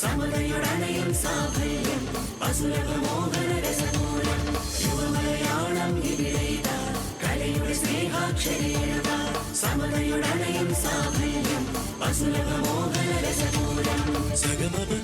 സമതയുടനയും സാഫല്യം അസുലഭ മോഹന രസമൂലം യുവമലയാളം ഇവിടെയിതാ കലയുടെ സ്നേഹാക്ഷരീണത സമതയുടനയും സാഫല്യം അസുലഭ രസമൂലം രമപനി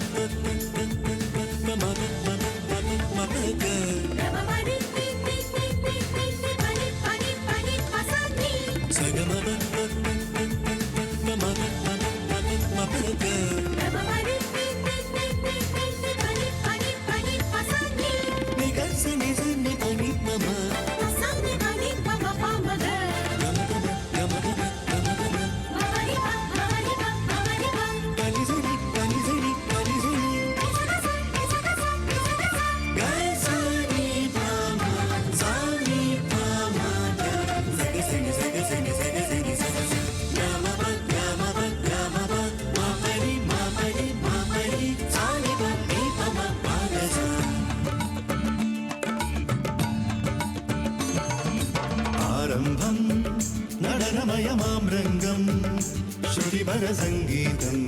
ശ്രുതിപര സംഗീതം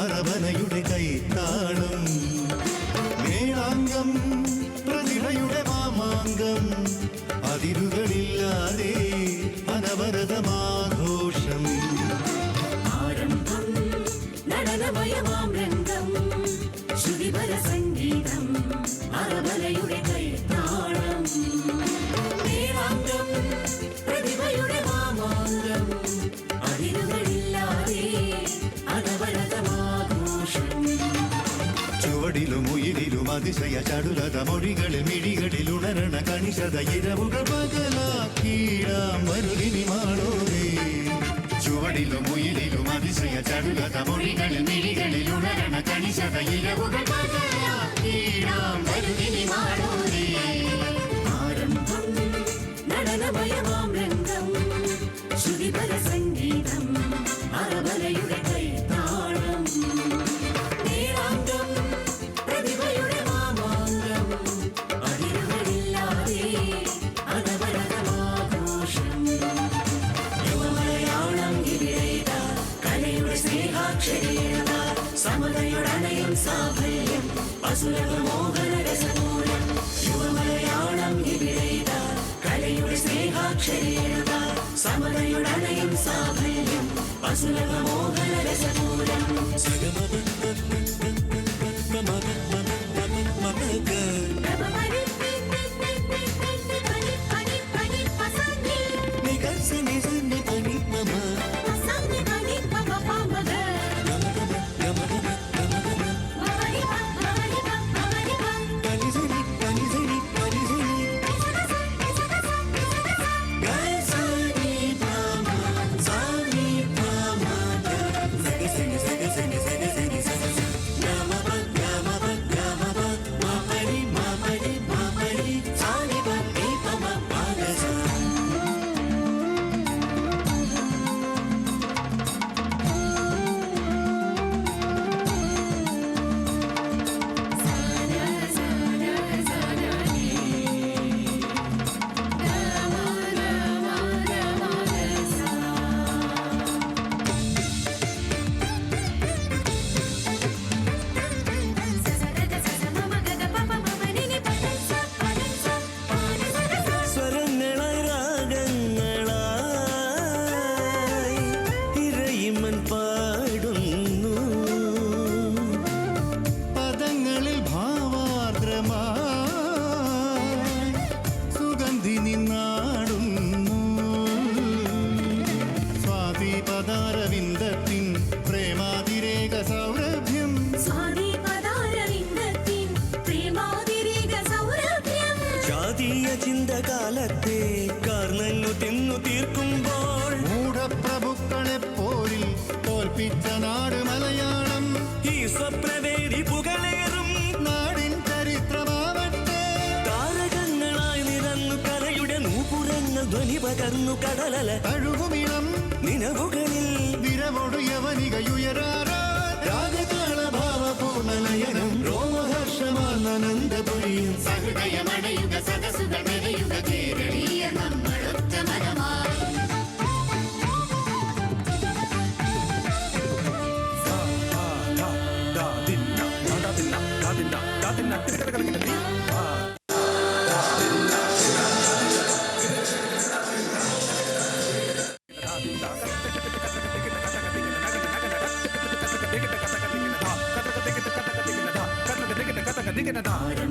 അറബനയുടെ കൈത്താളം മേളാംഗം പ്രതിഭയുടെ മാമാങ്കം അതിരുകളില്ലാതെ ഉയിരിലും അതിശയ ചടുലത മൊഴികളിൽ മിഴികളിൽ ഉണരണ കണിശത ഇരവുകൾ പകലാക്കീടാം മരുതിനി മാളോരേ ചുവടിലും ഉയിരിലും അതിശയ ചടുലത മൊഴികളിൽ മിഴികളിൽ ഉണരണ കണിശത ഇരവുകൾ പകലാക്കീടാം മരുതിനി മാളോരേ ആരംഭം നടനമയമാം രംഗം ശ്രുതിപര സമതയുടനയും സാഫല്യം അസുലഭ മോഹന രസമൂലം ചിന്തകാലത്തെ കാർന്നങ്ങു തിന്നു തീർക്കുമ്പോൾ മൂഢപ്രഭുക്കളെ പോരിൽ തോൽപ്പിച്ച നാട് മലയാളം. ഈ സ്വപ്രവേദി പുകളേറും നാടിൻ ചരിത്രമാവട്ടെ. താരകങ്ങളായി നിറന്നു കലയുടെ നൂപുരങ്ങൾ ധ്വനി പകർന്നു കടലല. അഴുകുമിടം നിലവുകളിൽ വിരവൊടു യവനികയുയരാറോ രാഗതാള ഭാവപൂർണലയ സന്തോഷമാനന്ദപുരിയും സഹൃദയമണയുക സദസുകൾ നിറയുക കേരളീയ നമ്മളൊത്ത മനമായി ടാ ടാ ടാ ദിന്ന ടാ ദിന്ന ടാ ദിന്ന ടാ ദിന്ന கதை கட்டதான்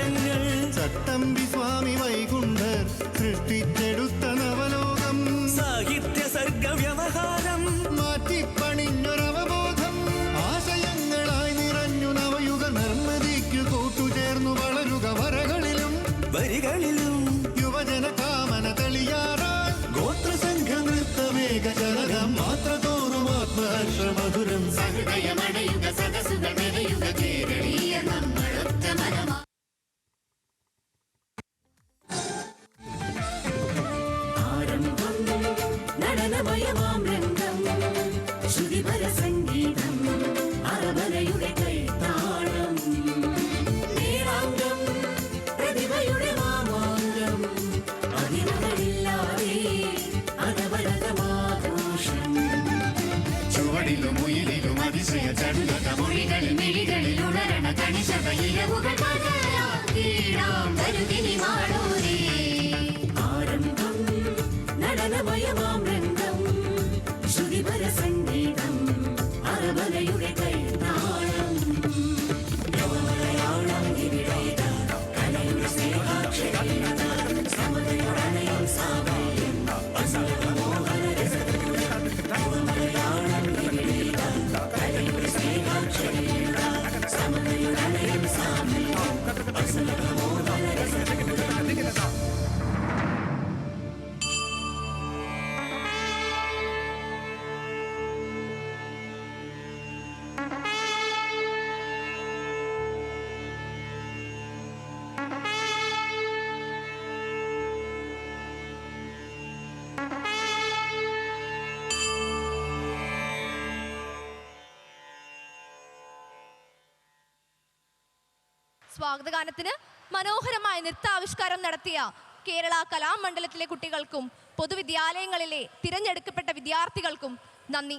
ചടുലത മിഴികളിൽ ഉണരണ ഇരവുകൾ വരുതിനി സ്വാഗതഗാനത്തിന് മനോഹരമായ നൃത്താവിഷ്കാരം നടത്തിയ കേരള കലാമണ്ഡലത്തിലെ കുട്ടികൾക്കും പൊതുവിദ്യാലയങ്ങളിലെ തിരഞ്ഞെടുക്കപ്പെട്ട വിദ്യാർത്ഥികൾക്കും നന്ദി.